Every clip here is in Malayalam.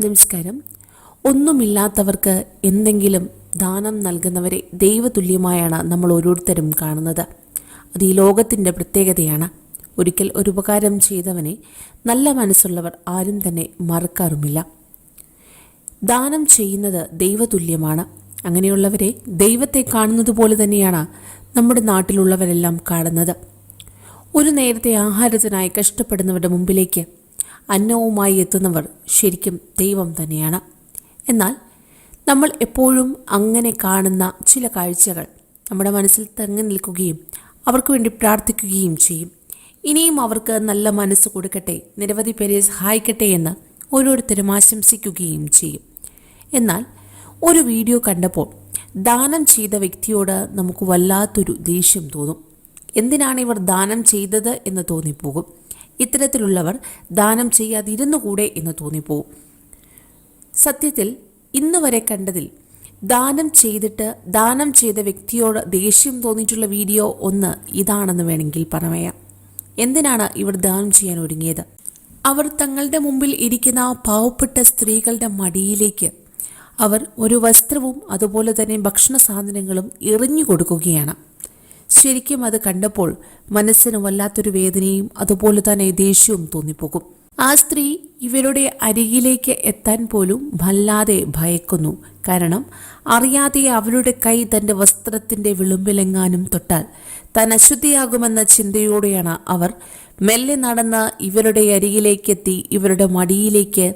നമസ്കാരം. ഒന്നുമില്ലാത്തവർക്ക് എന്തെങ്കിലും ദാനം നൽകുന്നവരെ ദൈവതുല്യമായാണ് നമ്മൾ ഓരോരുത്തരും കാണുന്നത്. അത് ഈ ലോകത്തിന്റെ പ്രത്യേകതയാണ്. ഒരിക്കൽ ഒരു ഉപകാരം ചെയ്തവനെ നല്ല മനസ്സുള്ളവർ ആരും തന്നെ മറക്കാറുമില്ല. ദാനം ചെയ്യുന്നത് ദൈവതുല്യമാണ്. അങ്ങനെയുള്ളവരെ ദൈവത്തെ കാണുന്നത് പോലെ തന്നെയാണ് നമ്മുടെ നാട്ടിലുള്ളവരെല്ലാം കാണുന്നത്. ഒരു നേരത്തെ ആഹാരത്തിനായി കഷ്ടപ്പെടുന്നവരുടെ മുമ്പിലേക്ക് അന്നവുമായി എത്തുന്നവർ ശരിക്കും ദൈവം തന്നെയാണ്. എന്നാൽ നമ്മൾ എപ്പോഴും അങ്ങനെ കാണുന്ന ചില കാഴ്ചകൾ നമ്മുടെ മനസ്സിൽ തങ്ങി നിൽക്കുകയും അവർക്ക് വേണ്ടി പ്രാർത്ഥിക്കുകയും ചെയ്യും. ഇനിയും അവർക്ക് നല്ല മനസ്സ് കൊടുക്കട്ടെ നിരവധി പേരെ സഹായിക്കട്ടെ എന്ന് ഓരോരുത്തരും ആശംസിക്കുകയും ചെയ്യും. എന്നാൽ ഒരു വീഡിയോ കണ്ടപ്പോൾ ദാനം ചെയ്ത വ്യക്തിയോട് നമുക്ക് വല്ലാത്തൊരു ദേഷ്യം തോന്നും. എന്തിനാണ് ഇവർ ദാനം ചെയ്തത് എന്ന് തോന്നിപ്പോകും. ഇത്തരത്തിലുള്ളവർ ദാനം ചെയ്യാതിരുന്നുകൂടെ എന്ന് തോന്നിപ്പോവും. സത്യത്തിൽ ഇന്ന് വരെ കണ്ടതിൽ ദാനം ചെയ്തിട്ട് ദാനം ചെയ്ത വ്യക്തിയോട് ദേഷ്യം തോന്നിയിട്ടുള്ള വീഡിയോ ഒന്ന് ഇതാണെന്ന് വേണമെങ്കിൽ പറയാം. എന്തിനാണ് ഇവർ ദാനം ചെയ്യാൻ ഒരുങ്ങിയത്? അവർ തങ്ങളുടെ മുമ്പിൽ ഇരിക്കുന്ന പാവപ്പെട്ട സ്ത്രീകളുടെ മടിയിലേക്ക് അവർ ഒരു വസ്ത്രവും അതുപോലെ തന്നെ ഭക്ഷണ സാധനങ്ങളും എറിഞ്ഞു കൊടുക്കുകയാണ്. ശരിക്കും അത് കണ്ടപ്പോൾ മനസ്സിന് വല്ലാത്തൊരു വേദനയും അതുപോലെ തന്നെ ദേഷ്യവും തോന്നിപ്പോകും. ആ സ്ത്രീ ഇവരുടെ അരികിലേക്ക് എത്താൻ പോലും വല്ലാതെ ഭയക്കുന്നു. കാരണം അറിയാതെ അവരുടെ കൈ തന്റെ വസ്ത്രത്തിന്റെ വിളുമ്പിലെങ്ങാനും തൊട്ടാൽ താൻ അശുദ്ധിയാകുമെന്ന ചിന്തയോടെയാണ് അവർ മെല്ലെ നടന്ന് ഇവരുടെ അരികിലേക്കെത്തി ഇവരുടെ മടിയിലേക്ക്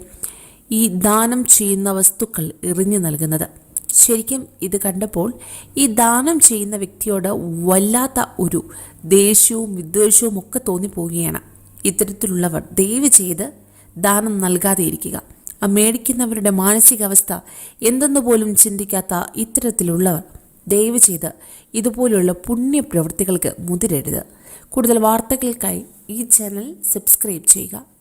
ഈ ദാനം ചെയ്യുന്ന വസ്തുക്കൾ എറിഞ്ഞു നൽകുന്നത്. ശരിക്കും ഇത് കണ്ടപ്പോൾ ഈ ദാനം ചെയ്യുന്ന വ്യക്തിയോട് വല്ലാത്ത ഒരു ദേഷ്യവും വിദ്വേഷവും ഒക്കെ തോന്നിപ്പോവുകയാണ്. ഇത്തരത്തിലുള്ളവർ ദയവ് ചെയ്ത് ദാനം നൽകാതെ ഇരിക്കുക. ആ മേടിക്കുന്നവരുടെ മാനസികാവസ്ഥ എന്തെന്ന് പോലും ചിന്തിക്കാത്ത ഇത്തരത്തിലുള്ളവർ ദയവ് ചെയ്ത് ഇതുപോലുള്ള പുണ്യപ്രവൃത്തികൾക്ക് മുതിരരുത്. കൂടുതൽ വാർത്തകൾക്കായി ഈ ചാനൽ സബ്സ്ക്രൈബ് ചെയ്യുക.